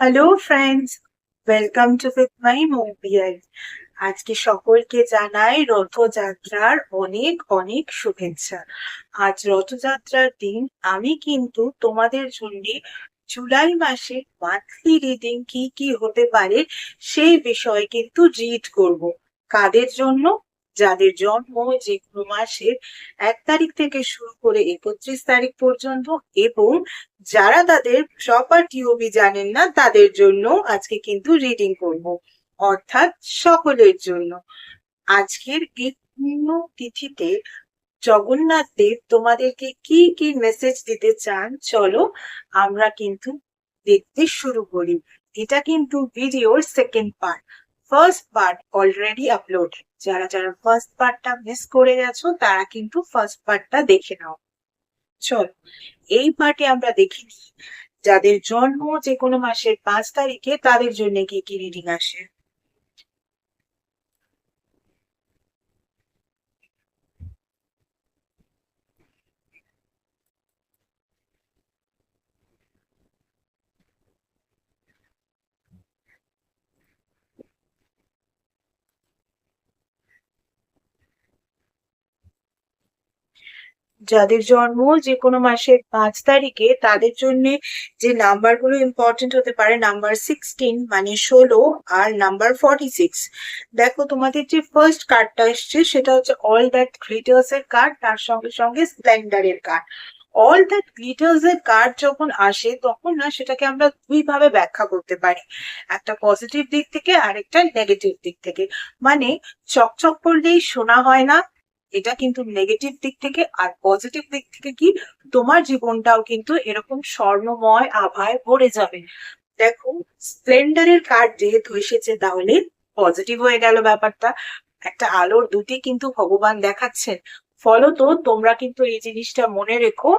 Hello friends welcome to my মোবিয়াল আজকে সকলকে জানাই রথযাত্রার অনেক অনেক শুভেচ্ছা। আজ রথযাত্রার দিন, আমি কিন্তু তোমাদের জন্য জুলাই মাসে মান্থলি রিডিং কি কি হতে পারে সেই বিষয়ে কিন্তু রিড করব। কাদের জন্য? যাদের জন্ম যে কোনো মাসের এক তারিখ থেকে শুরু করে একত্রিশ তারিখ পর্যন্ত এবং যারা তাদের প্রপার টিওবি জানেন না, তাদের জন্য আজকে কিন্তু রিডিং করব, অর্থাৎ সকলের জন্য। আজকের এই পূর্ণ তিথিতে জগন্নাথ দেব তোমাদেরকে কি কি মেসেজ দিতে চান, চলো আমরা কিন্তু দেখতে শুরু করি। এটা কিন্তু ভিডিওর second part first part already upload যারা যারা ফার্স্ট পার্টটা মিস করে গেছো, তারা কিন্তু ফার্স্ট পার্টটা দেখে নাও। চলো, এই পার্টে আমরা দেখি যাদের জন্ম যে কোনো মাসের পাঁচ তারিখে, তাদের জন্য কি কি রিডিং আসে? যাদের জন্ম যে কোনো মাসের পাঁচ তারিখে, তাদের জন্য যে নাম্বারগুলো ইম্পর্টেন্ট হতে পারে নাম্বার সিক্সটিন মানে ষোলো আর নাম্বার ফর্টি সিক্স দেখো তোমাদের যে ফার্স্ট কার্ডটা এসছে, সেটা হচ্ছে অল দ্যাট গ্লিটার্স এর কার্ড তার সঙ্গে সঙ্গে স্প্লেন্ডারের কার্ড অল দ্যাট গ্লিটার্স এর কার্ড যখন আসে, তখন না সেটাকে আমরা দুই ভাবে ব্যাখ্যা করতে পারি। একটা পজিটিভ দিক থেকে, আরেকটা নেগেটিভ দিক থেকে। মানে চকচক করলেই শোনা হয় না এটা কিন্তু নেগেটিভ দিক থেকে আর পজিটিভ দিক থেকে কি? তোমার জীবনটাও কিন্তু এরকম স্বর্ণময় আভায় ভরে যাবে। দেখো স্প্লেন্ডারের কার্ড যেহেতু এসেছে, তাহলে পজিটিভ হয়ে গেল ব্যাপারটা। একটা আলোর দুটি কিন্তু ভগবান দেখাচ্ছেন। ফলত তোমরা কিন্তু এই জিনিসটা মনে রেখো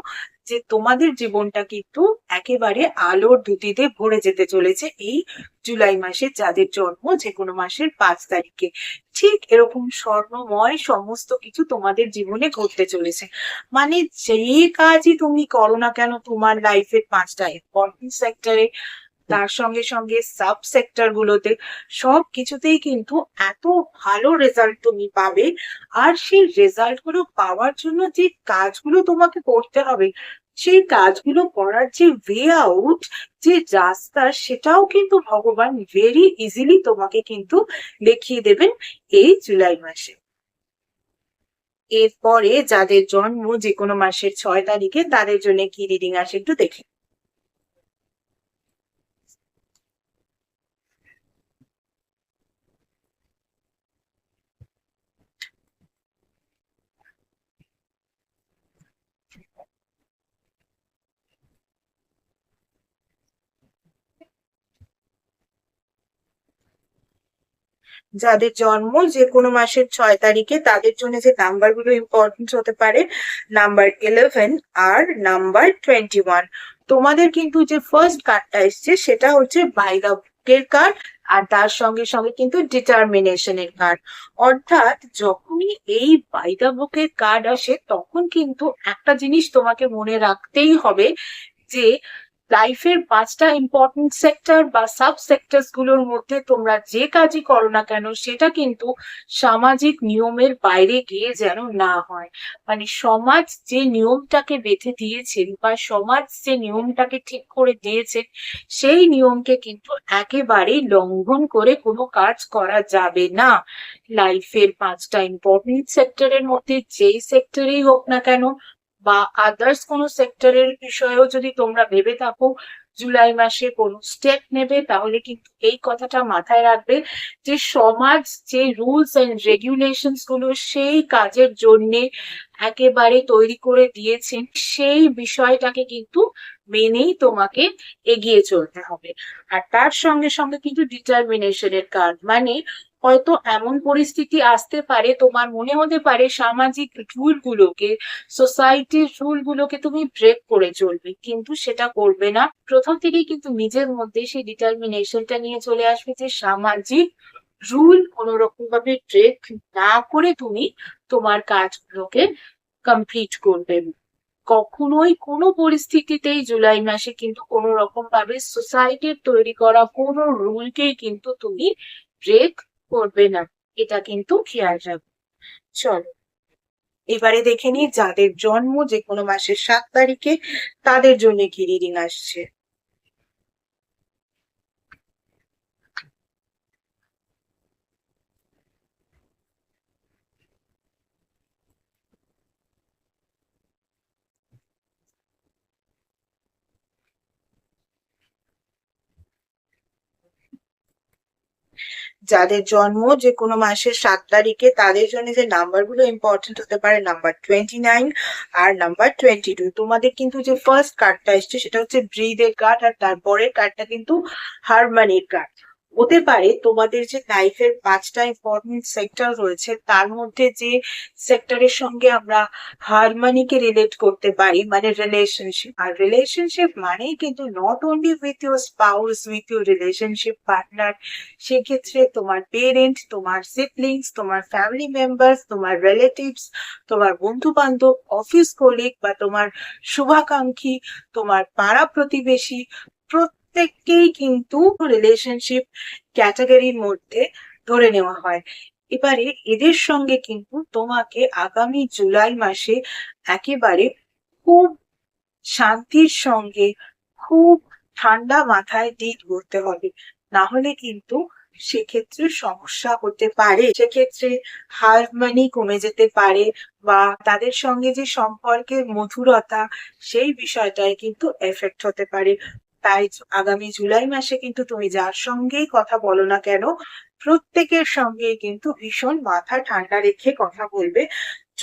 যে তোমাদের জীবনটা কিন্তু একেবারে আলোর দুটিতে ভরে যেতে চলেছে এই জুলাই মাসে যাদের জন্ম যে কোনো মাসের পাঁচ তারিখে। ঠিক এরকম স্বর্ণময় সমস্ত কিছু তোমাদের জীবনে ঘটতে চলেছে। মানে যে কাজই তুমি করো না কেন তোমার লাইফের পাঁচটা ইম্পর্টেন্ট সেক্টরে তার সঙ্গে সঙ্গে সাব সেক্টর গুলোতে সব কিছুতেই কিন্তু এত ভালো রেজাল্ট তুমি পাবে। আর সেই রেজাল্টগুলো পাওয়ার জন্য যে কাজগুলো তোমাকে করতে হবে, সেই কাজগুলো করার যে ওয়ে আউট যে রাস্তা, সেটাও কিন্তু ভগবান ভেরি ইজিলি তোমাকে কিন্তু দেখিয়ে দেবেন এই জুলাই মাসে। এরপরে যাদের জন্ম যে কোনো মাসের ছয় তারিখে, তাদের জন্য কি রিডিং আসে একটু দেখে। যাদের জন্ম যে কোনো মাসের ছয় তারিখে তাদের জন্য যে নাম্বারগুলো ইম্পর্টেন্ট হতে পারে নাম্বার ইলেভেন আর নাম্বার টোয়েন্টি ওয়ান তোমাদের কিন্তু যে ফার্স্ট কার্ডটা এসছে সেটা হচ্ছে বাই বুকের কার্ড আর তার সঙ্গে সঙ্গে কিন্তু ডিটারমিনেশনের কার্ড অর্থাৎ যখনই এই বাই বুকের কার্ড আসে তখন কিন্তু একটা জিনিস তোমাকে মনে রাখতেই হবে যে লাইফের পাঁচটা ইম্পর্টেন্ট সেক্টর বা সাব সেক্টরসগুলোর মধ্যে তোমরা যে কাজই করো না কেন, সেটা কিন্তু সামাজিক নিয়মের বাইরে গিয়ে যেন না হয়। মানে সমাজ যে নিয়মটাকে বেঁধে দিয়েছেন বা সমাজ যে নিয়মটাকে ঠিক করে দিয়েছেন সেই নিয়মকে কিন্তু একেবারেই লঙ্ঘন করে কোনো কাজ করা যাবে না। লাইফের পাঁচটা ইম্পর্টেন্ট সেক্টরের মধ্যে যেই সেক্টরেই হোক না কেন বা আদার্স কোনো সেক্টরের বিষয়েও যদি তোমরা ভেবে থাকো, জুলাই মাসে কোনো স্টেপ নেবে, তাহলে কিন্তু এই কথাটা মাথায় রাখবে যে সমাজ যে রুলস এন্ড রেগুলেশনসগুলো সেই কাজের জন্য একেবারে তৈরি করে দিয়েছেন, সেই বিষয়টাকে কিন্তু মেনেই তোমাকে এগিয়ে চলতে হবে। আর তার সঙ্গে সঙ্গে কিন্তু ডিটারমিনেশনের কার্ড মানে হয়তো এমন পরিস্থিতি আসতে পারে, তোমার মনে হতে পারে সামাজিক রুল গুলোকে সোসাইটির রুল গুলোকে তুমি ব্রেক করে চলবে, কিন্তু সেটা করবে না। প্রথম থেকেই কিন্তু নিজের মধ্যে সেই ডিটারমিনেশনটা নিয়ে চলে আসবে যে সামাজিক রুল কোনো রকম ভাবে ব্রেক না করে তুমি তোমার কাজগুলোকে কমপ্লিট করবে। কখনোই কোনো পরিস্থিতিতেই জুলাই মাসে কিন্তু কোনো রকম ভাবে সোসাইটির তৈরি করা কোনো রুলকেই কিন্তু তুমি ব্রেক করবে না। এটা কিন্তু খেয়াল রাখবে চলো, এবারে দেখে নিই যাদের জন্ম যে কোনো মাসের সাত তারিখে তাদের জন্য কি রিডিং আসছে। যাদের জন্ম যে কোনো মাসের সাত তারিখে, তাদের জন্য যে নাম্বারগুলো ইম্পর্টেন্ট হতে পারে নাম্বার টোয়েন্টি নাইন আর নাম্বার টোয়েন্টি টু তোমাদের কিন্তু যে ফার্স্ট কার্ডটা এসছে, সেটা হচ্ছে ব্রিদের কার্ড আর তারপরের কার্ডটা কিন্তু হারমানির কার্ড হতে পারে তোমাদের যে লাইফের পাঁচটা ইম্পর্টেন্ট সেক্টর রয়েছে, তার মধ্যে যে সেক্টরের সঙ্গে আমরা হারমানিকে রিলেট করতে পারি মানে রিলেশনশিপ আর রিলেশনশিপ মানেই কিন্তু not only with your spouse with your relationship partner সেক্ষেত্রে তোমার পেরেন্ট তোমার সিবলিংস তোমার ফ্যামিলি মেম্বার্স তোমার রিলেটিভস তোমার বন্ধু বান্ধব অফিস কলিগ বা তোমার শুভাকাঙ্ক্ষী, তোমার পাড়া প্রতিবেশী প্রত্যেককেই কিন্তু রিলেশনশিপ ক্যাটাগরির মধ্যে ধরে নেওয়া হয়। এবারে এদের সঙ্গে কিন্তু তোমাকে আগামী জুলাই মাসে একেবারে খুব শান্তির সঙ্গে, খুব ঠান্ডা মাথায় ডিল করতে হবে। না হলে কিন্তু সেক্ষেত্রে সমস্যা হতে পারে। সেক্ষেত্রে হারমানি কমে যেতে পারে বা তাদের সঙ্গে যে সম্পর্কের মধুরতা, সেই বিষয়টায় কিন্তু এফেক্ট হতে পারে। তাই আগামী জুলাই মাসে কিন্তু তুমি যার সঙ্গেই কথা বলো না কেন, প্রত্যেকের সঙ্গে কিন্তু ভীষণ মাথা ঠান্ডা রেখে কথা বলবে।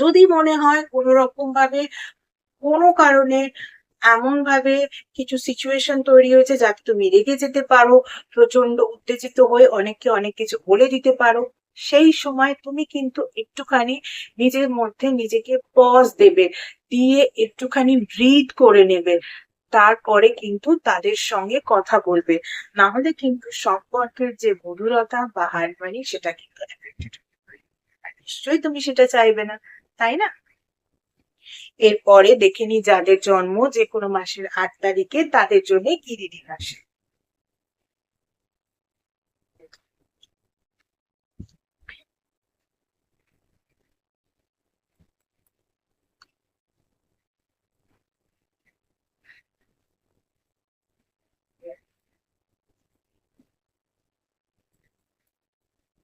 যদি মনে হয় কোনো রকম ভাবে কোনো কারণে এমন ভাবে কিছু সিচুয়েশন তৈরি হয়েছে যাতে তুমি রেগে যেতে পারো প্রচণ্ড উত্তেজিত হয়ে অনেককে অনেক কিছু বলে দিতে পারো, সেই সময় তুমি কিন্তু একটুখানি নিজের মধ্যে নিজেকে পজ দেবে, দিয়ে একটুখানি ব্রিথ করে নেবে। তারপরে কিন্তু তাদের সঙ্গে কথা বলবে। না হলে কিন্তু সম্পর্কের যে মধুরতা বা হারমানি, সেটা কিন্তু নিশ্চয়ই তুমি সেটা চাইবে না, তাই না? এরপরে দেখে নি যাদের জন্ম যে কোনো মাসের আট তারিখে তাদের জন্য গিরিডি রিডিং আসে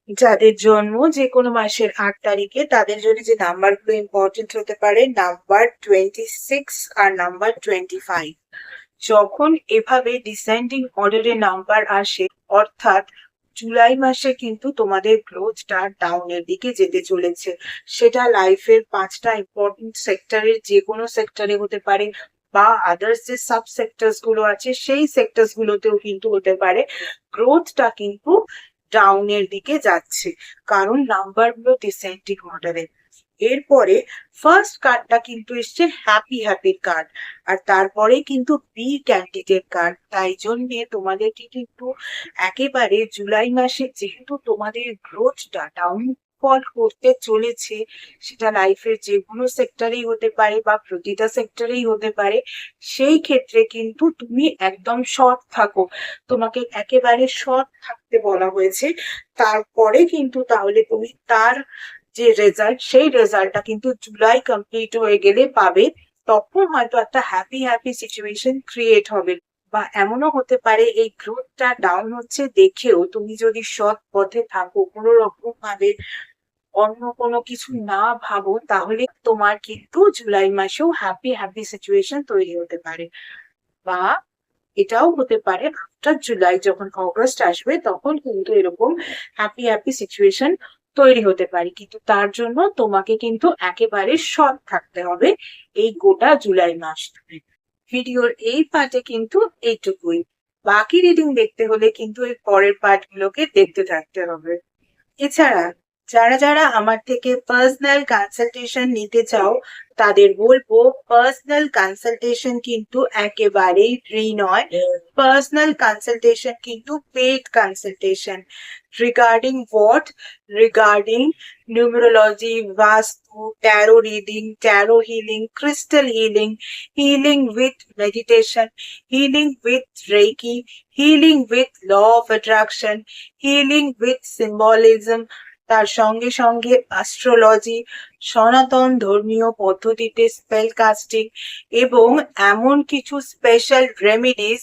যাদের জন্ম যে কোনো মাসের আট তারিখে, তাদের জন্য যে নাম্বারগুলো ইম্পর্টেন্ট হতে পারে নাম্বার টোয়েন্টি সিক্স আর নাম্বার টোয়েন্টি ফাইভ যখন এভাবে ডিসেন্ডিং অর্ডারে নাম্বার আসে, অর্থাৎ জুলাই মাসে কিন্তু তোমাদের গ্রোথটা ডাউনের দিকে যেতে চলেছে। সেটা লাইফের পাঁচটা ইম্পর্টেন্ট সেক্টরের যে কোনো সেক্টরে হতে পারে বা আদার্স যে সাব সেক্টরসগুলো আছে, সেই সেক্টরস গুলোতেও কিন্তু হতে পারে। গ্রোথটা কিন্তু ডাউনের দিকে যাচ্ছে, কারণ নাম্বার নাম্বারগুলো ডিসেন্টিং অর্ডারে এরপরে ফার্স্ট কার্ডটা কিন্তু এসছে হ্যাপি হ্যাপির কার্ড আর তারপরে কিন্তু বি ক্যান্ডিডেট কার্ড তাই জন্যে তোমাদেরকে কিন্তু একেবারে জুলাই মাসে যেহেতু তোমাদের গ্রোথটা ডাউন ফল করতে চলেছে, সেটা লাইফের যে কোনো সেক্টরেই হতে পারে বা প্রতিটা সেক্টরেই হতে পারে, সেই ক্ষেত্রে কিন্তু তুমি একদম সৎ থাকো। তোমাকে একেবারে সৎ থাকতে বলা হয়েছে। তারপরে কিন্তু তাহলে তুমি তার যে রেজাল্ট সেই রেজাল্টটা কিন্তু জুলাই কমপ্লিট হয়ে গেলে পাবে। তখন হয়তো একটা হ্যাপি হ্যাপি সিচুয়েশন ক্রিয়েট হবে বা এমনও হতে পারে এই গ্রোথটা ডাউন হচ্ছে দেখেও তুমি যদি সৎ পথে থাকো কোনো রকম ভাবে অন্য কোনো কিছু না ভাবো তাহলে তোমার কিন্তু জুলাই মাসেও হ্যাপি হ্যাপি সিচুয়েশন তৈরি হতে পারে। বা এটাও হতে পারে আফটার জুলাই যখন অগস্ট আসবে, তখন কিন্তু এরকম হ্যাপি হ্যাপি সিচুয়েশন তৈরি হতে পারে। কিন্তু তার জন্য তোমাকে কিন্তু একেবারে সৎ থাকতে হবে এই গোটা জুলাই মাস ভিডিওর এই পার্টে কিন্তু এইটুকুই। বাকি রিডিং দেখতে হলে কিন্তু এর পরের পার্ট গুলোকে দেখতে থাকতে হবে। এছাড়া যারা যারা আমার থেকে পার্সোনাল কনসালটেশন নিতে চাও তাদের বলবো পার্সোনাল কনসালটেশন কিন্তু একেবারেই ফ্রি নয় পার্সোনাল কনসালটেশন কিন্তু paid consultation regarding what regarding numerology, vastu, tarot reading, tarot healing, crystal healing, healing with meditation, healing with Reiki, healing with law of attraction, healing with symbolism, তার সঙ্গে সঙ্গে astrology সনাতন ধর্মীয় পদ্ধতিতে spell casting এবং এমন কিছু স্পেশাল রেমেডিস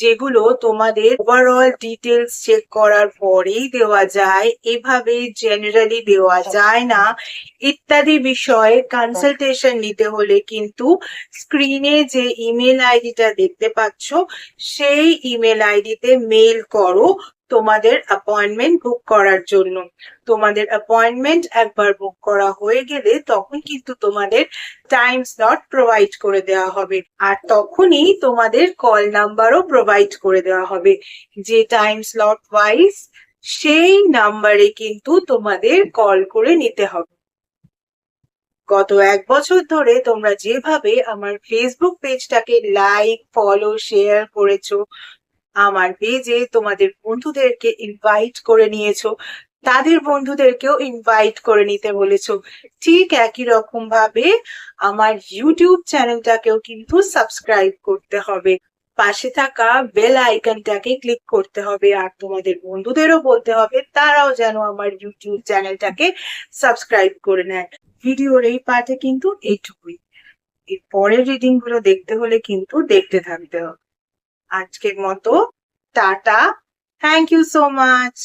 যেগুলো তোমাদের ওভারঅল ডিটেলস চেক করার পরেই দেওয়া যায়, এভাবে জেনারেলি দেওয়া যায় না। ইত্যাদি বিষয়ে কনসালটেশন নিতে হলে কিন্তু স্ক্রিনে যে ইমেল আইডিটা দেখতে পাচ্ছ, সেই ইমেল আইডিতে মেল করো। তোমাদের অ্যাপয়েন্টমেন্ট বুক করার জন্য। তোমাদের অ্যাপয়েন্টমেন্ট একবার বুক করা হয়ে গেলে তখন কিন্তু তোমাদের টাইম স্লট প্রোভাইড করে দেওয়া হবে। আর তখনই তোমাদের কল নাম্বারও প্রোভাইড করে দেওয়া হবে। যে টাইম স্লট ওয়াইজ সেই নাম্বারে কিন্তু তোমাদের কল করে নিতে হবে। গত এক বছর ধরে তোমরা যেভাবে আমার ফেসবুক পেজটাকে লাইক ফলো শেয়ার করেছ আমার পেজে তোমাদের বন্ধুদেরকে ইনভাইট করে নিয়েছো। তাদের বন্ধুদেরকেও ইনভাইট করে নিতে বলেছ। ঠিক একই রকম ভাবে আমার ইউটিউব চ্যানেলটাকেও কিন্তু সাবস্ক্রাইব করতে হবে। পাশে থাকা বেল আইকনটাকে ক্লিক করতে হবে আর তোমাদের বন্ধুদেরও বলতে হবে তারাও যেন আমার ইউটিউব চ্যানেলটাকে সাবস্ক্রাইব করে নেয়। ভিডিওর এই পার্টে কিন্তু এইটুকুই। এর পরের রিডিংগুলো দেখতে হলে কিন্তু দেখতে থাকতে হবে। আজকের মতো tata thank you so much